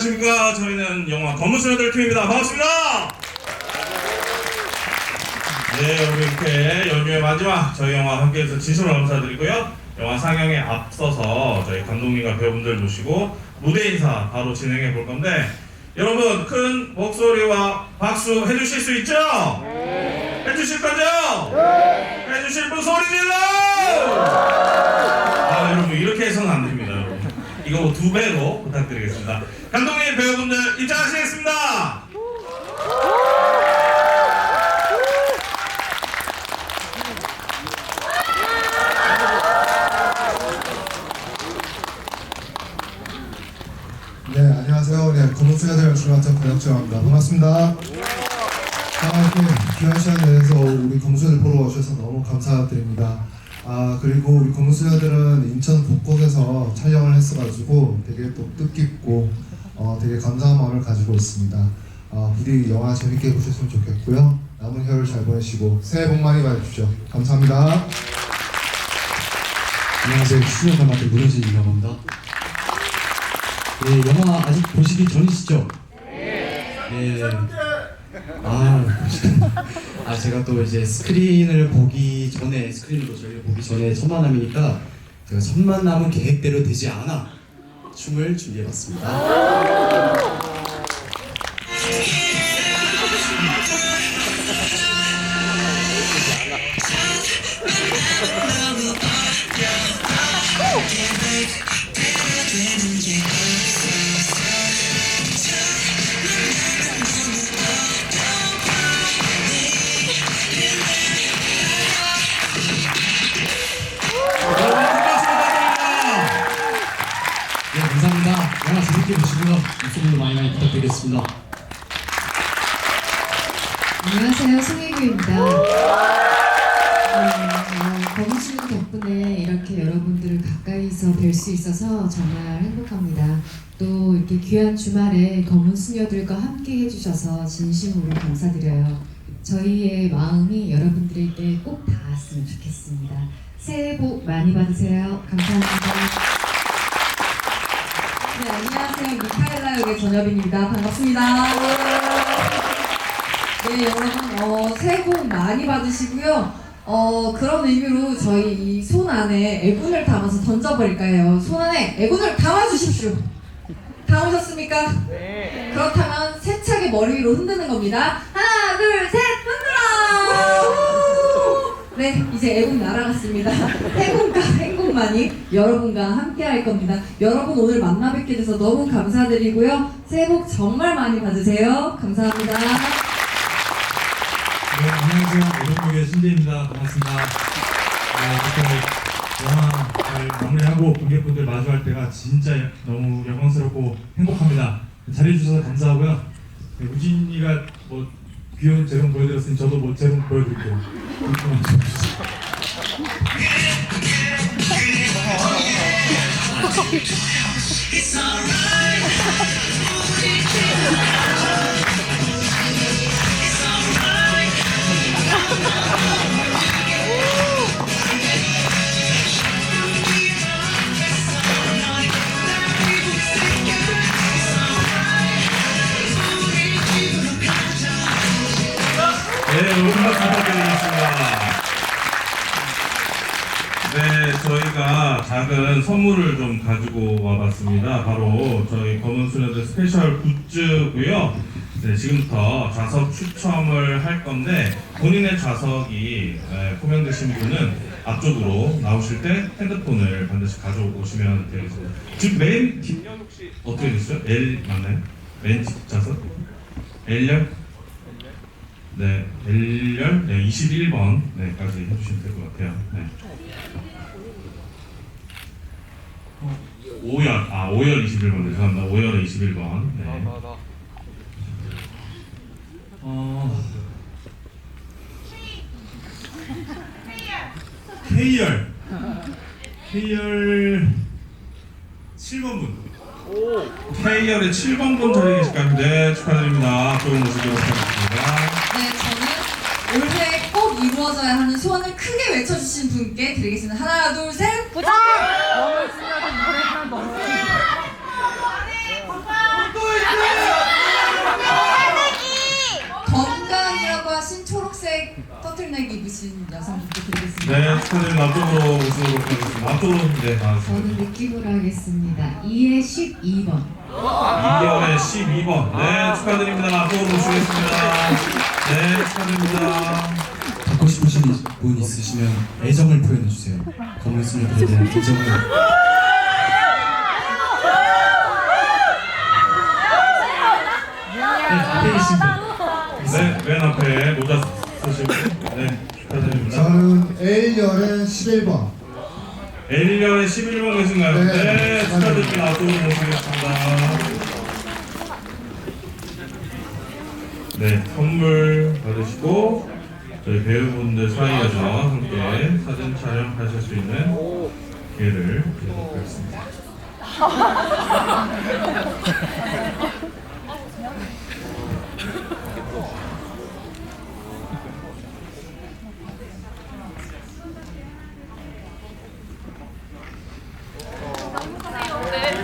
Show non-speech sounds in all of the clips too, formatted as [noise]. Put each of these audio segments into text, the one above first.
안녕하십니까. 저희는 영화 검은수녀들 팀입니다. 반갑습니다. 네, 오늘 이렇게 연휴의 마지막 저희 영화 함께해서 진심으로 감사드리고요. 영화 상영에 앞서서 저희 감독님과 배우분들 모시고 무대 인사 바로 진행해 볼 건데 여러분 큰 목소리와 박수 해주실 수 있죠? 해주실 거죠? 해주실 분 소리 질러! 아 여러분 이렇게 해서는 안 됩니다 이거 두 배로 부탁드리겠습니다 감독님 배우분들 입장하시겠습니다 네, 안녕하세요. 네, 연출을 맡은 권혁주입니다. 반갑습니다. 아, 이렇게 귀한 시간 내서 우리 검수야들 보러 와주셔서 너무 감사드립니다. 아, 그리고 우리 검수야들은 인천 곳곳에서 촬영을 했어가지고 되게 또 뜻깊고 어, 되게 감사한 마음을 가지고 있습니다. 아, 부디 영화 재밌게 보셨으면 좋겠고요. 남은 겨울 잘 보내시고 새해 복 많이 받으십시오. 감사합니다. 안녕하세요. 출연자 맡은 문효진이라고 합니다. 네, 영화 아직 보시기 전이시죠? 네. 아, 아, 제가 또 이제 스크린을 보기 전에, 스크린으로 저희를 보기 전에 첫 만남이니까 제가 첫 만남은 계획대로 되지 않아 춤을 준비해봤습니다. 네, 감사합니다. 영화 재밌게 보시고요. 입소문도 많이 많이 부탁드리겠습니다. 안녕하세요, 송혜교입니다. 네, 어, 검수님 덕분에 이렇게 여러분들을 가까이서 뵐 수 있어서 정말 행복합니다. 또 이렇게 귀한 주말에 검은 수녀들과 함께 해주셔서 진심으로 감사드려요. 저희의 마음이 여러분들에게 꼭 닿았으면 좋겠습니다. 새해 복 많이 받으세요. 감사합니다. 네, 안녕하세요. 미카엘라 역의 전여빈입니다. 반갑습니다. 네, 여러분, 어, 새해 복 많이 받으시고요. 어, 그런 의미로 저희 이 손 안에 애군을 담아서 던져버릴까 해요. 손 안에 애군을 담아주십시오. 담으셨습니까? 네. 그렇다면 세차게 머리 위로 흔드는 겁니다. 하나, 둘, 셋, 흔들어! 네, 이제 애군 날아갔습니다. 행운과 행 복만이 여러분과 함께 할 겁니다. 여러분 오늘 만나 뵙게 돼서 너무 감사드리고요. 새해 복 정말 많이 받으세요. 감사합니다. 네, 안녕하세요. 오동국의 신재입니다. 반갑습니다. 네, 이렇게 영화 잘 마무리하고 관객분들 마주할 때가 진짜 너무 영광스럽고 행복합니다. 잘해주셔서 감사하고요. 네, 우진이가 뭐 귀여운 재롱 보여드렸으니 저도 뭐 재롱 보여드릴게요. Thank you. 작은 선물을 좀 가지고 와봤습니다. 바로 저희 검은 수녀들 스페셜 굿즈고요. 네, 지금부터 좌석 추첨을 할 건데 본인의 좌석이 네, 포명되신 분은 앞쪽으로 나오실 때 핸드폰을 반드시 가져오시면 되겠습니다. 지금 맨 뒷면 혹시 어떻게 됐어요? L 맞나요? 맨 뒷좌석? L열? 네, L열 네, 21번 네까지 해주시면 될 것 같아요. 네. 5열 아 5열 21번 네, 죄송합니다. 5열 21번. 네. 어. K열 K열 7번 분. K열의 7번 분 자리에 계실까요? 네, 축하드립니다. 좋은 모습으로 부탁드립니다. 네, 저는 올해 꼭 이루어져야 하는 소원을 크게 외쳐주신 분께 드리겠습니다. 하나, 둘, 셋. 보자! 건강이라고 신초록색 터틀넥 입으신 여성 부탁드리겠습니다. 네, 스타님 앞으로 모습으로 하겠습니다. 앞으로 네, 저는 나와주세요. 느낌으로 하겠습니다. 2에 12번. 2의 12번. 네, 축하드립니다. 앞으로 모시겠습니다. 네, 축하드립니다. 갖고 싶으신 분 있으시면 애정을 표현해 주세요. 건물 소녀들에 대한 애정을 네, 맨 앞에 모자 분. 네, 축하드립니다. 저는 L열의 11번. L년에 11번 계신가요? 네. 네, 축하드립니다. 앞쪽으로 모시겠습니다. 네, 선물 받으시고 저희 배우분들 사이에서 함께 사진 촬영하실 수 있는 기회를 드리도록 하겠습니다. [laughs]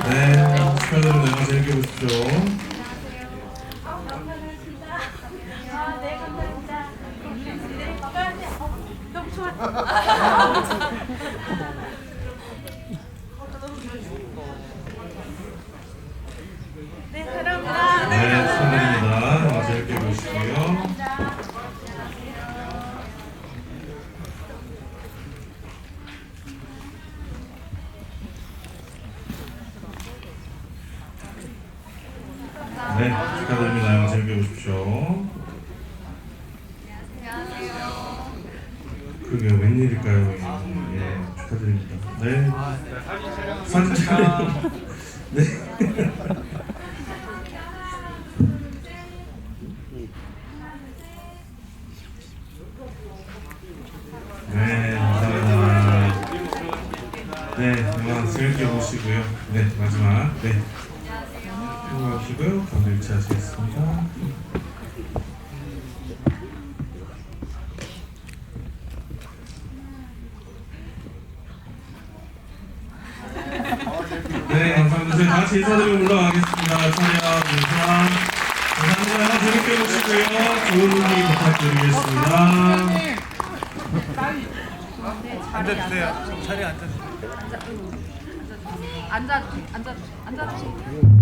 네, 축하드립니다. 영화 재밌게 보 네, 축하드립니다. 재밌게 보십시오. 그게 웬일일까요? 예, 축하드립니다. 네. 사진 촬영. 네. 네, 감사합니다. 네, 영화 재밌게 보시고요. 네, 마지막. 네. 수고하시고요. 감사 일치하시겠습니다. 네, 감사합니다. 저희 다 같이 인사드리고 올라가겠습니다. 촬영 인사. 감사합니다. 재밌게 보시고요. 좋은 분위 부탁드리겠습니다. 앉아주세요. 자리에 앉아주세요. 앉아, 앉아, 앉아, 앉아.